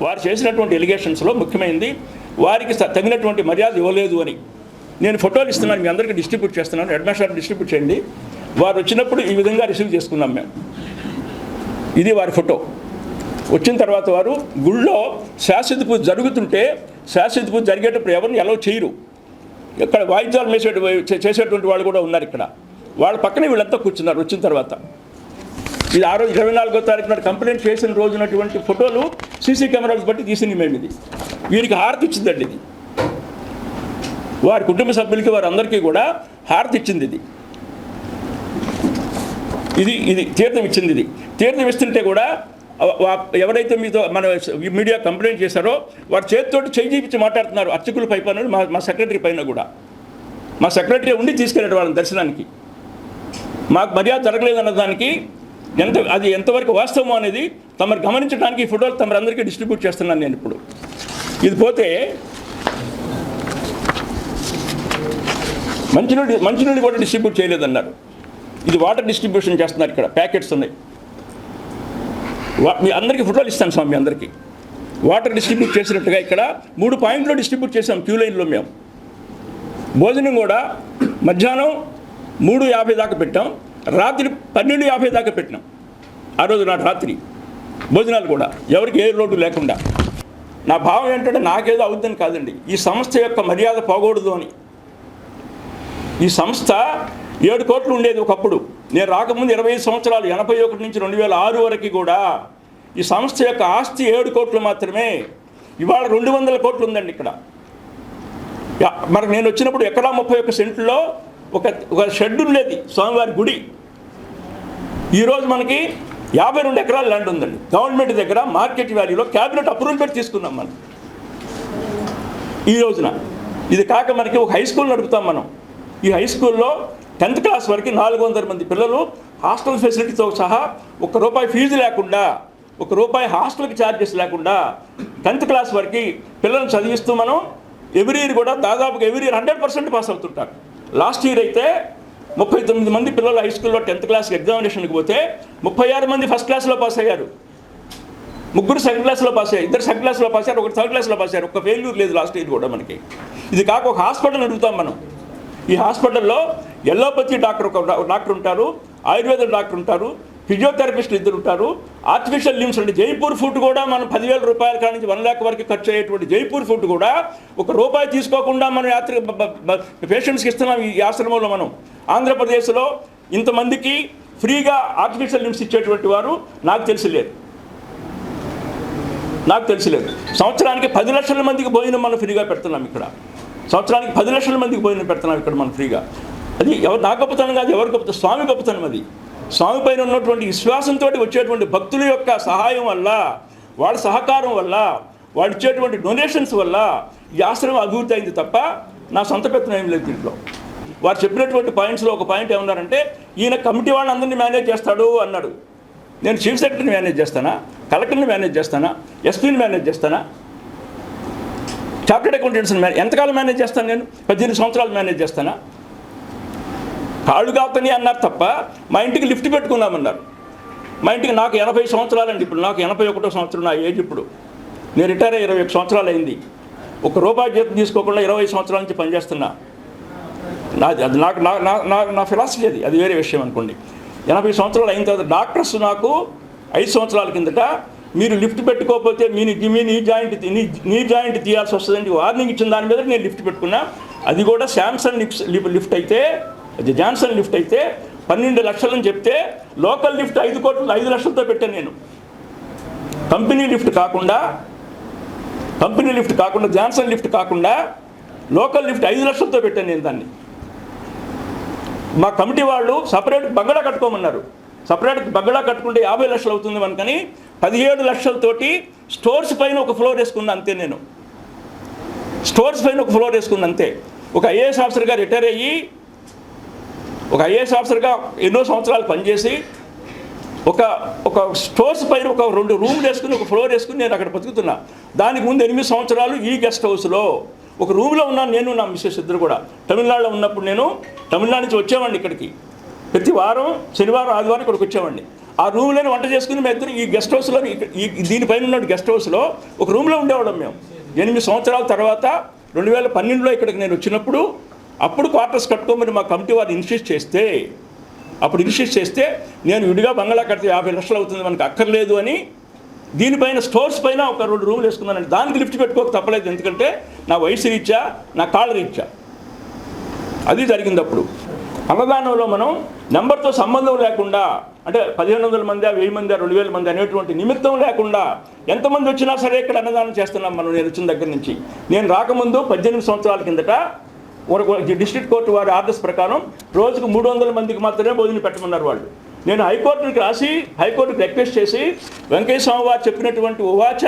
వారు చేసినటువంటి ఎలిగేషన్స్లో ముఖ్యమైనది వారికి తగినటువంటి మర్యాద ఇవ్వలేదు అని. నేను ఫోటోలు ఇస్తున్నాను మీ అందరికీ డిస్ట్రిబ్యూట్ చేస్తున్నాను హెడ్ డిస్ట్రిబ్యూట్ చేయండి. వారు వచ్చినప్పుడు ఈ విధంగా రిసీవ్ చేసుకున్నాం మేము. ఇది వారి ఫోటో. వచ్చిన తర్వాత వారు గుళ్ళో శాశ్వత పూజ జరుగుతుంటే శాశ్వత పూజ జరిగేటప్పుడు ఎవరిని ఎలా చేయరు. ఇక్కడ వాయిద్యాలు వేసే చేసేటువంటి వాళ్ళు కూడా ఉన్నారు ఇక్కడ. వాళ్ళ పక్కనే వీళ్ళంతా కూర్చున్నారు వచ్చిన తర్వాత. ఇది ఆ రోజు ఇరవై నాలుగో తారీఖు నాడు కంప్లైంట్ చేసిన రోజునటువంటి ఫోటోలు సీసీ కెమెరాలు బట్టి తీసింది మేము ఇది వీరికి హారతి ఇచ్చిందండి ఇది. వారి కుటుంబ సభ్యులకి వారందరికీ కూడా హారతి ఇచ్చింది ఇది. ఇది ఇది తీర్థం ఇచ్చింది ఇది. తీర్థం ఇస్తుంటే కూడా ఎవరైతే మీతో మన మీడియా కంప్లైంట్ చేశారో వారి చేతితోటి చేయి చూపించి మాట్లాడుతున్నారు అర్చకుల పై పైన మా మా సెక్రటరీ పైన కూడా. మా సెక్రటరీ ఉండి తీసుకెళ్ళాడు వాళ్ళని దర్శనానికి. మాకు మర్యాద జరగలేదన్న దానికి ఎంత అది ఎంతవరకు వాస్తవం అనేది తమరు గమనించడానికి ఈ ఫోటోలు తమరందరికీ డిస్ట్రిబ్యూట్ చేస్తున్నాను నేను ఇప్పుడు. ఇది పోతే మంచినీళ్ళు మంచినీళ్ళు కూడా డిస్ట్రిబ్యూట్ చేయలేదన్నారు. ఇది వాటర్ డిస్ట్రిబ్యూషన్ చేస్తున్నారు ఇక్కడ ప్యాకెట్స్ ఉన్నాయి. వా- మీ అందరికీ ఫోటోలు ఇస్తాను స్వామి అందరికీ. వాటర్ డిస్ట్రిబ్యూట్ చేసినట్టుగా ఇక్కడ మూడు పాయింట్లు డిస్ట్రిబ్యూట్ చేసాం క్యూ లైన్లో మేము. భోజనం కూడా మధ్యాహ్నం మూడు యాభై దాకా పెట్టాం. రాత్రి పన్నెండు యాభై దాకా పెట్టినాం. ఆ రోజు నాటి రాత్రి భోజనాలు కూడా. ఎవరికి ఏ లోటు లేకుండా. నా భావం ఏంటంటే నాకేదో అవుద్దని కాదండి. ఈ సంస్థ యొక్క మర్యాద పోకూడదు అని. ఈ సంస్థ ఏడు కోట్లు ఉండేది ఒకప్పుడు. నేను రాకముందు ఇరవై ఐదు సంవత్సరాలు ఎనభై ఒకటి నుంచి రెండు వేల ఆరు వరకు కూడా ఈ సంస్థ యొక్క ఆస్తి ఏడు కోట్లు మాత్రమే. ఇవాళ రెండు వందల కోట్లు ఉందండి ఇక్కడ. యా, మరి నేను వచ్చినప్పుడు ఎక్కడా ముప్పై ఒక్క సెంట్లో ఒక ఒక షెడ్ ఉండేది స్వామివారి గుడి. ఈరోజు మనకి యాభై రెండు ఎకరాల ల్యాండ్ ఉందండి. గవర్నమెంట్ దగ్గర మార్కెట్ వాల్యూలో క్యాబినెట్ అప్రూవల్ పెట్టి తీసుకున్నాం మనం. ఈ రోజున ఇది కాక మనకి ఒక హై స్కూల్ నడుపుతాం మనం. ఈ హై స్కూల్లో టెన్త్ క్లాస్ వరకు నాలుగు వందల మంది పిల్లలు హాస్టల్ ఫెసిలిటీతో సహా ఒక రూపాయి ఫీజు లేకుండా ఒక రూపాయి హాస్టల్కి ఛార్జెస్ లేకుండా టెన్త్ క్లాస్ వరకు పిల్లల్ని చదివిస్తూ మనం ఎవ్రీ ఇయర్ కూడా దాదాపుగా every year hundred percent pass అవుతుంటారు. లాస్ట్ ఇయర్ అయితే ముప్పై తొమ్మిది మంది పిల్లలు హై స్కూల్లో టెన్త్ క్లాస్ ఎగ్జామినేషన్కి పోతే ముప్పై ఆరు మంది ఫస్ట్ క్లాస్లో పాస్ అయ్యారు. ముగ్గురు సెకండ్ క్లాస్లో పాస్ అయ్యారు. ఇద్దరు సెకండ్ క్లాస్లో పాస్ అయ్యారు. ఒకటి థర్డ్ క్లాస్లో పాస్ అయ్యారు. ఒక ఫెయిల్యూర్ లేదు లాస్ట్ ఇయర్ కూడా మనకి. ఇది కాక ఒక హాస్పిటల్ అడుగుతాం మనం. ఈ హాస్పిటల్లో ఎల్లోపతి డాక్టర్ ఒక డాక్టర్ ఉంటారు. ఆయుర్వేద డాక్టర్ ఉంటారు. ఫిజియోథెరపిస్ట్ ఇద్దరు ఉంటారు. ఆర్టిఫిషియల్ లిమ్స్ అంటే జైపూర్ ఫుడ్ కూడా మనం పదివేల రూపాయల కాడ నుంచి వన్ ల్యాక్ వరకు ఖర్చు అయ్యేటువంటి జైపూర్ ఫుడ్ కూడా ఒక రూపాయి తీసుకోకుండా మనం యాత్ర పేషెంట్స్కి ఇస్తున్నాం ఈ ఆశ్రమంలో మనం. ఆంధ్రప్రదేశ్లో ఇంతమందికి ఫ్రీగా ఆర్టిఫిషియల్ లిమ్స్ ఇచ్చేటువంటి వారు నాకు తెలిసి లేదు నాకు తెలిసి లేదు సంవత్సరానికి పది లక్షల మందికి భోజనం మనం ఫ్రీగా పెడుతున్నాం ఇక్కడ. సంవత్సరానికి పది లక్షల మందికి భోజనం పెడుతున్నాం ఇక్కడ మనం ఫ్రీగా. అది ఎవరు నా గొప్పతనం కాదు ఎవరు గొప్పతనం? స్వామి గొప్పతనం అది. స్వామి పైన ఉన్నటువంటి విశ్వాసంతో వచ్చేటువంటి భక్తుల యొక్క సహాయం వల్ల వాళ్ళ సహకారం వల్ల వాళ్ళు ఇచ్చేటువంటి డొనేషన్స్ వల్ల ఈ ఆశ్రమం అభివృద్ధి అయింది తప్ప నా సొంత పెత్తనం ఏం లేదు దీంట్లో. వారు చెప్పినటువంటి పాయింట్స్లో ఒక పాయింట్ ఏమన్నారంటే ఈయన కమిటీ వాళ్ళందరినీ మేనేజ్ చేస్తాడు అన్నాడు. నేను చీఫ్ సెక్రటరీని మేనేజ్ చేస్తానా? కలెక్టర్ని మేనేజ్ చేస్తానా? ఎస్పీని మేనేజ్ చేస్తానా? చార్టెడ్ అకౌంటెంట్స్ని మేనేజ్ ఎంతకాలం మేనేజ్ చేస్తాను నేను? పద్దెనిమిది సంవత్సరాలు మేనేజ్ చేస్తానా? కాళ్ళు కాతని అన్నారు తప్ప మా ఇంటికి లిఫ్ట్ పెట్టుకున్నామన్నారు మా ఇంటికి నాకు ఎనభై సంవత్సరాలండి ఇప్పుడు నాకు ఎనభై ఒకటో సంవత్సరం నా ఏజ్ ఇప్పుడు. నేను రిటైర్ అయ్యి ఇరవై ఒక సంవత్సరాలు అయింది. ఒక రూపాయి జీతం తీసుకోకుండా ఇరవై సంవత్సరాల నుంచి పనిచేస్తున్నా. నాది అది నాకు నా నా నా- నా ఫిలాసఫీ అది అది వేరే విషయం అనుకోండి. ఎనభై సంవత్సరాలు అయిన తర్వాత డాక్టర్స్ నాకు ఐదు సంవత్సరాల కిందట మీరు లిఫ్ట్ పెట్టుకోకపోతే మీ మీ నీ జాయింట్ నీ నీ జాయింట్ తీయాల్సి వస్తుందండి. వార్నింగ్ ఇచ్చిన దాని మీద నేను లిఫ్ట్ పెట్టుకున్నా. అది కూడా శాంసంగ్ లిఫ్ట్ లిఫ్ట్ అయితే జాన్సన్ లిఫ్ట్ అయితే పన్నెండు లక్షలని చెప్తే లోకల్ లిఫ్ట్ ఐదు కోట్లు ఐదు లక్షలతో పెట్టాను నేను. కంపెనీ లిఫ్ట్ కాకుండా కంపెనీ లిఫ్ట్ కాకుండా జాన్సన్ లిఫ్ట్ కాకుండా లోకల్ లిఫ్ట్ ఐదు లక్షలతో పెట్టాను నేను దాన్ని. మా కమిటీ వాళ్ళు సపరేట్ బంగళా కట్టుకోమన్నారు. సపరేట్ బంగళా కట్టుకుంటే యాభై లక్షలు అవుతుంది మనకని పదిహేడు లక్షలతోటి స్టోర్స్ పైన ఒక ఫ్లోర్ వేసుకున్నా అంతే నేను. స్టోర్స్ పైన ఒక ఫ్లోర్ వేసుకుంది అంతే. ఒక ఐఏఎస్ ఆఫీసర్గా రిటైర్ అయ్యి ఒక ఐఏఎస్ ఆఫీసర్గా ఎన్నో సంవత్సరాలు పనిచేసి ఒక ఒక స్టోర్స్ పైన ఒక రెండు రూమ్లు వేసుకుని ఒక ఫ్లోర్ వేసుకుని నేను అక్కడ బతుకుతున్నా. దానికి ముందు ఎనిమిది సంవత్సరాలు ఈ గెస్ట్ హౌస్లో. ఒక రూమ్లో ఉన్నాను నేను నా మిస్సెస్ ఇద్దరు కూడా. తమిళనాడులో ఉన్నప్పుడు నేను తమిళనాడు నుంచి వచ్చేవాడిని ఇక్కడికి. ప్రతి వారం శనివారం ఆదివారం ఇక్కడికి వచ్చేవాడిని. ఆ రూమ్లోనే వంట చేసుకుని మేము ఇద్దరు ఈ గెస్ట్ హౌస్లో ఈ దీనిపైన ఉన్న గెస్ట్ హౌస్లో ఒక రూమ్లో ఉండేవాళ్ళం మేము. ఎనిమిది సంవత్సరాల తర్వాత రెండు వేల పన్నెండులో ఇక్కడికి నేను వచ్చినప్పుడు అప్పుడు క్వార్టర్స్ కట్టుకోమని మా కమిటీ వారు ఇన్సిస్ట్ చేస్తే అప్పుడు ఇన్సిస్ట్ చేస్తే నేను విడిగా బంగ్లా కడితే యాభై లక్షలు అవుతుంది మనకు అక్కర్లేదు అని దీనిపైన స్టోర్స్ పైన ఒక రెండు రూములు వేసుకున్నానండి దానికి లిఫ్ట్ పెట్టుకోక తప్పలేదు ఎందుకంటే నా వయసు రీత్యా నా కాళ్ళ రీత్యా. అది జరిగింది అప్పుడు. అన్నదానంలో మనం నెంబర్తో సంబంధం లేకుండా అంటే పదిహేను వందల మంది వెయ్యి మంది రెండు వేల మంది అనేటువంటి నిమిత్తం లేకుండా ఎంతమంది వచ్చినా సరే ఇక్కడ అన్నదానం చేస్తున్నాం మనం. నేను వచ్చిన దగ్గర నుంచి. నేను రాకముందు పద్దెనిమిది సంవత్సరాల కిందట డిస్ట్రిక్ట్ కోర్టు వారి ఆర్డర్స్ ప్రకారం రోజుకు మూడు వందల మందికి మాత్రమే భోజనం పెట్టమన్నారు వాళ్ళు. నేను హైకోర్టుకి రాసి హైకోర్టుకి రిక్వెస్ట్ చేసి వెంకయ్య స్వామి వారు చెప్పినటువంటి ఉవాచ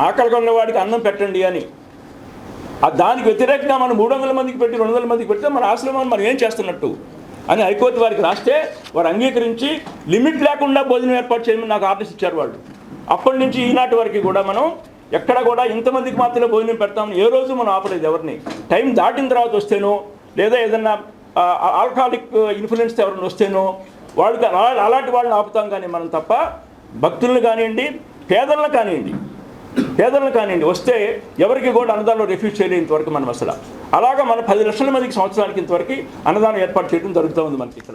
ఆకలికొండ ఉన్నవాడికి అన్నం పెట్టండి అని. దానికి వ్యతిరేకంగా మనం మూడు వందల మందికి పెట్టి రెండు వందల మందికి పెడితే మన ఆశ్రమం మనం ఏం చేస్తున్నట్టు? అని హైకోర్టు వారికి రాస్తే వారు అంగీకరించి లిమిట్ లేకుండా భోజనం ఏర్పాటు చేయమని నాకు ఆర్డర్స్ ఇచ్చారు వాళ్ళు. అప్పటి నుంచి ఈనాటి వరకు కూడా మనం ఎక్కడ కూడా ఇంతమందికి మాత్రమే భోజనం పెడతామని ఏ రోజు మనం ఆపలేదు ఎవరిని. టైం దాటిన తర్వాత వస్తేనో లేదా ఏదన్నా ఆల్కహాలిక్ ఇన్ఫ్లుయెన్స్ ఎవరిని వస్తేనో వాళ్ళకి అలా- అలాంటి వాళ్ళని ఆపుతాం కానీ మనం తప్ప భక్తులను కానివ్వండి పేదలను కానివ్వండి పేదలను కానివ్వండి వస్తే ఎవరికి కూడా అన్నదానం రిఫ్యూజ్ చేయలేదు ఇంతవరకు మనం అసలు. అలాగా మన పది లక్షల మందికి సంవత్సరానికి ఇంతవరకు అన్నదానం ఏర్పాటు చేయడం జరుగుతూ ఉంది మనకి ఇక్కడ.